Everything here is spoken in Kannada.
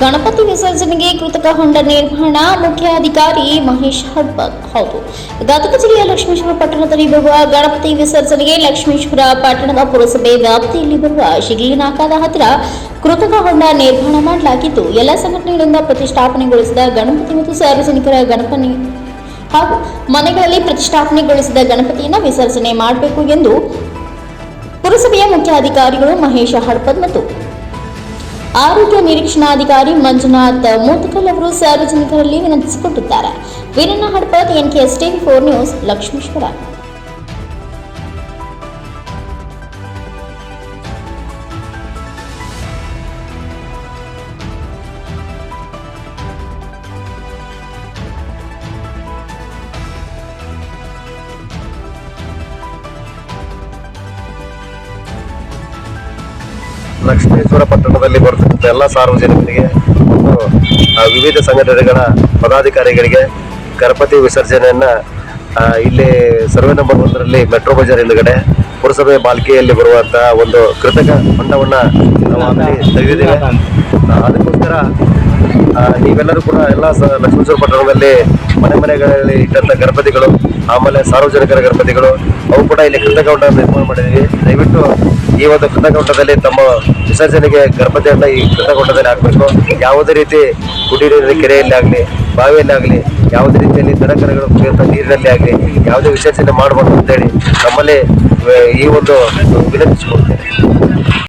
ಗಣಪತಿ ವಿಸರ್ಜನೆಗೆ ಕೃತಕ ಹೊಂಡ ನಿರ್ವಹಣಾ ಮುಖ್ಯಾಧಿಕಾರಿ ಮಹೇಶ್ ಹಡ್ಪದ್ ಹೌದು. ಗದಗ ಜಿಲ್ಲೆಯ ಲಕ್ಷ್ಮೇಶ್ವರ ಪಟ್ಟಣದಲ್ಲಿ ಬರುವ ಗಣಪತಿ ವಿಸರ್ಜನೆಗೆ ಲಕ್ಷ್ಮೇಶ್ವರ ಪಟ್ಟಣದ ಪುರಸಭೆ ವ್ಯಾಪ್ತಿಯಲ್ಲಿ ಬರುವ ಶಿಗ್ಲಿನಾಕಾದ ಹತ್ತಿರ ಕೃತಕ ಹೊಂಡ ನಿರ್ಮಾಣ ಮಾಡಲಾಗಿದ್ದು, ಎಲ್ಲ ಸಂಘಟನೆಗಳಿಂದ ಪ್ರತಿಷ್ಠಾಪನೆಗೊಳಿಸಿದ ಗಣಪತಿ ಮತ್ತು ಸಾರ್ವಜನಿಕರ ಗಣಪನಿ ಹಾಗೂ ಮನೆಗಳಲ್ಲಿ ಪ್ರತಿಷ್ಠಾಪನೆಗೊಳಿಸಿದ ಗಣಪತಿಯನ್ನು ವಿಸರ್ಜನೆ ಮಾಡಬೇಕು ಎಂದು ಪುರಸಭೆಯ ಮುಖ್ಯ ಅಧಿಕಾರಿಗಳು ಮಹೇಶ ಹಡ್ಪದ್ ಮತ್ತು ಆರೋಗ್ಯ ನಿರೀಕ್ಷಣಾಧಿಕಾರಿ ಮಂಜುನಾಥ್ ಮೋತಕಲ್ ಅವರು ಸಾರ್ವಜನಿಕರಲ್ಲಿ ವಿನಂತಿಸಿಕೊಟ್ಟಿದ್ದಾರೆ. Veeranna Hadpad NKS TV four news Lakshmeshwar. Lakshmeshwar ಪಟ್ಟಣದಲ್ಲಿ ಬರ್ತಕ್ಕಂಥ ಎಲ್ಲ ಸಾರ್ವಜನಿಕರಿಗೆ ಮತ್ತು ವಿವಿಧ ಸಂಘಟನೆಗಳ ಪದಾಧಿಕಾರಿಗಳಿಗೆ ಗಣಪತಿ ವಿಸರ್ಜನೆಯನ್ನ ಇಲ್ಲಿ ಸರ್ವೆ ನಂಬರ್ ಒಂದರಲ್ಲಿ ಮೆಟ್ರೋ ಬಜಾರ್ ಹಿಂದುಗಡೆ ಪುರಸಭೆ ಬಾಲ್ಕಿಯಲ್ಲಿ ಬರುವಂತಹ ಒಂದು ಕೃತಕ ಹೊಂಡವನ್ನ ನಾವು ತೆಗೆದಿದ್ದೇವೆ. ಅದಕ್ಕೋಸ್ಕರ ನೀವೆಲ್ಲರೂ ಕೂಡ ಎಲ್ಲ ಲಕ್ಷ್ಮೇಶ್ವರ ಪಟ್ಟಣದಲ್ಲಿ ಮನೆ ಮನೆಗಳಲ್ಲಿ ಇಟ್ಟಂತ ಗಣಪತಿಗಳು, ಆಮೇಲೆ ಸಾರ್ವಜನಿಕರ ಗಣಪತಿಗಳು, ಅವು ಕೂಡ ಇಲ್ಲಿ ಕೃತಕ ಹೊಂಡ ನಿರ್ಮಾಣ ಮಾಡಿದ್ದೀವಿ. ದಯವಿಟ್ಟು ಈ ಒಂದು ಕೃತಕೂಟದಲ್ಲಿ ತಮ್ಮ ವಿಸರ್ಜನೆಗೆ ಗಣಪತಿಯನ್ನ ಈ ಕೃತಕೂಟದಲ್ಲಿ ಹಾಕಬೇಕು. ಯಾವುದೇ ರೀತಿ ಕುಡಿ ಕೆರೆಯಲ್ಲಿ ಆಗಲಿ, ಬಾವಿಯಲ್ಲಿ ಆಗಲಿ, ಯಾವುದೇ ರೀತಿಯಲ್ಲಿ ದನಕರಗಳು ಕುಡಿಯುವಂಥ ನೀರಿನಲ್ಲಿ ಆಗಲಿ, ಯಾವುದೇ ವಿಸರ್ಜನೆ ಮಾಡಬಾರ್ದು ಅಂತೇಳಿ ನಮ್ಮಲ್ಲಿ ಈ ಒಂದು ವಿನಂತಿಸಿಕೊಳ್ತೇನೆ.